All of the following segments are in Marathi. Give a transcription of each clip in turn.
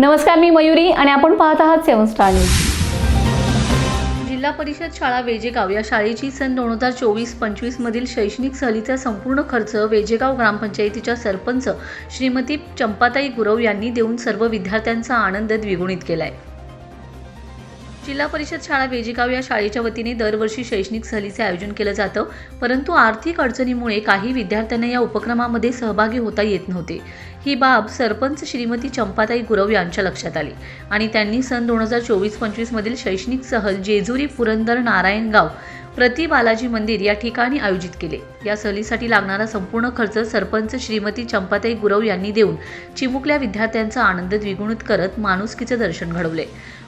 नमस्कार मी मयुरी आणि आपण पाहत आहात सेवन स्टार न्यूज. जिल्हा परिषद शाळा वेजेगाव या शाळेची सन दोन हजार चोवीस पंचवीस मधील शैक्षणिक सहलीचा संपूर्ण खर्च वेजेगाव ग्रामपंचायतीच्या सरपंच श्रीमती चंपाताई गुरव यांनी देऊन सर्व विद्यार्थ्यांचा आनंद द्विगुणित केलाय. जिल्हा परिषद शाळा वेजेगाव या शाळेच्या वतीने दरवर्षी शैक्षणिक सहलीचे आयोजन केलं जातं परंतु आर्थिक अडचणीमुळे काही विद्यार्थ्यांना या उपक्रमामध्ये सहभागी होता येत नव्हते. ही बाब सरपंच श्रीमती चंपाताई गुरव यांच्या लक्षात आली आणि त्यांनी सन दोन हजार चोवीस पंचवीसमधील शैक्षणिक सहल जेजुरी पुरंदर नारायणगाव प्रति बालाजी मंदिर या ठिकाणी आयोजित केले. या सहलीसाठी लागणारा संपूर्ण खर्च सरपंच श्रीमती चंपाताई गुरव यांनी देऊन चिमुकल्या विद्यार्थ्यांचा आनंद द्विगुणित करत माणुसकीचं दर्शन घडवले.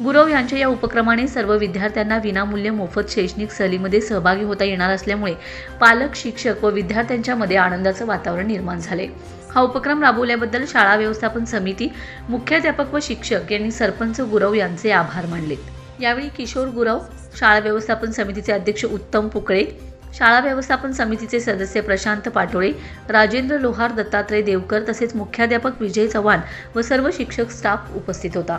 गुरव यांच्या या उपक्रमाने सर्व विद्यार्थ्यांना विनामूल्य मोफत शैक्षणिक सहलीमध्ये सहभागी होता येणार असल्यामुळे पालक शिक्षक व विद्यार्थ्यांच्यामध्ये आनंदाचं वातावरण निर्माण झाले. हा उपक्रम राबवल्याबद्दल शाळा व्यवस्थापन समिती मुख्याध्यापक व शिक्षक यांनी सरपंच गुरव यांचे आभार मानले. यावेळी किशोर गुरव शाळा व्यवस्थापन समितीचे अध्यक्ष उत्तम पुकळे शाळा व्यवस्थापन समितीचे सदस्य प्रशांत पाटोळे राजेंद्र लोहार दत्तात्रय देवकर तसेच मुख्याध्यापक विजय चव्हाण व सर्व शिक्षक स्टाफ उपस्थित होता.